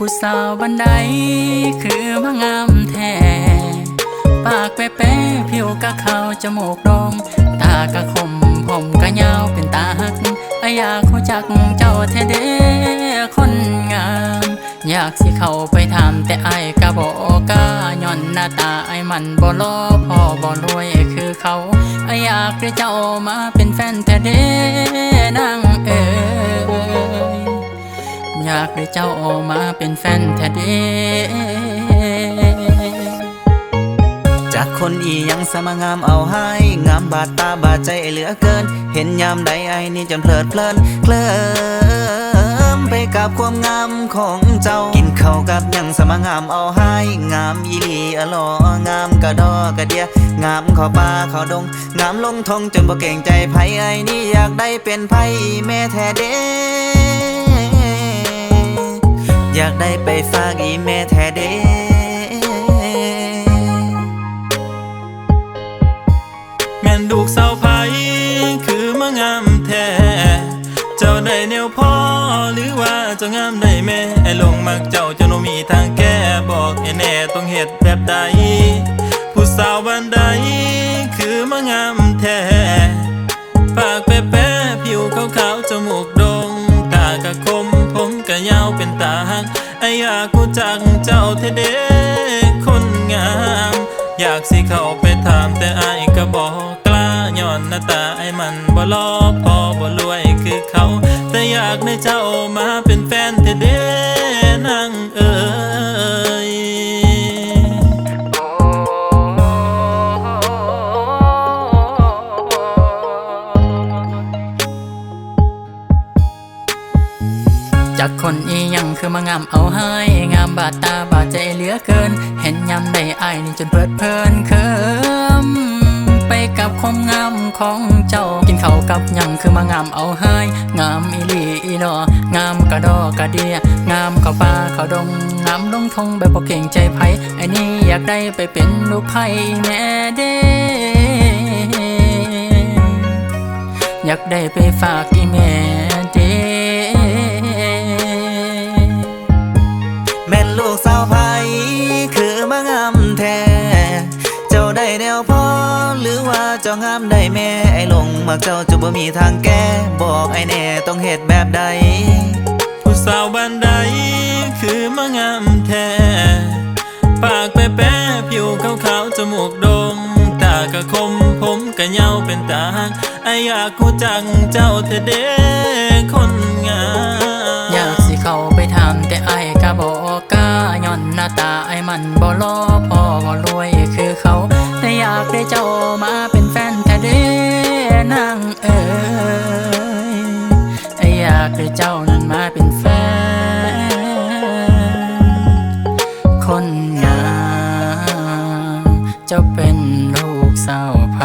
ผู้สาวบันไดคือมางามแท้ปากแป๊ะๆผิวกะขาวจมูกโดงตากะคมผมกะยาวเป็นตาหักอยากรู้จักเจ้าแท้เด้คนงาม อยากสิเข้าไปถามแต่ไอายกะบอกกล้าย้อนหน้าตาไอายมันบ่รอพ่อบ่รวยคือเขาอยอยากได้เจ้ามาเป็นแฟนแท้เด้นาง อยากได้เจ้าออกมาเป็นแฟนแท้เด้จากคนอียังสมางามเอาให้ งามบาดตาบาดใจเหลือเกิน เห็นยามใดไอ้นี่จนเพลิดเพลินเคลิ้มไปกับความงามของเจ้า กินเข้ากับยังสมางามเอาให้ งามอีลีอลองามกระดอกระเดีย งามเขอป่าเขาดง งามลงทงจนบ่เก่งใจไผไอ้นี่อยากได้เป็นไผแม่แท้เด้ อยากได้ไปฝากอีแม่แท้เด้แม่นลูกสาวไผคือมางามแท้ เจ้าได้แนวพ่อหรือว่าเจ้างามได้แม่ไอ้ลงมักเจ้าเจ้าโนมีทางแก้บอกให้แน่ต้องเฮ็ดแบบใด ผู้สาวบ้านใดคือมางามแท้ ปากแป๊ะๆผิวขาวๆจมูก ยาวเป็นตาหักไออยากกูจักเจ้าเทเดคนงาม อยากสิเข้าไปถามแต่อายก็บอกกล้าย้อนหน้าตาไอมันบ่ลอพอบ่รวยคือเขา แต่อยากได้เจ้ามาเป็นแฟนเทเด จากคนอียังคือมางามเอาให้ งามบาดตาบาดใจเหลือเกิน เห็นยำได้อายนี่จนเพลิดเพลินเคิมไปกับความงามของเจ้ากินข้าวกับยังคือมางามเอาให้ งามอีลีอีนองามกระดอกระเดีย งามเข้าป่าเข้าดงงามลงทงแบบบ่เก่งใจไผไอ้นี่อยากได้ไปเป็นลูกไผ่แม่เด้อยากได้ไปฝากอีแม่เด้ เจ้างามได้แม่ไอ้หลงมักเจ้าจะบ่มีทางแก้ บอกไอ้แน่ต้องเฮ็ดแบบใด ผู้สาวบ้านใด คือมางามแท้ปากแป๊ะผิวขาวๆจมูกโดงตากระคมผมกระเยาเป็นตาไออยากกูจังเจ้าเทเดคนงามากให้เจ้านั้นมาเป็นแฟน คนงามเจ้าเป็นลูกสาวไพ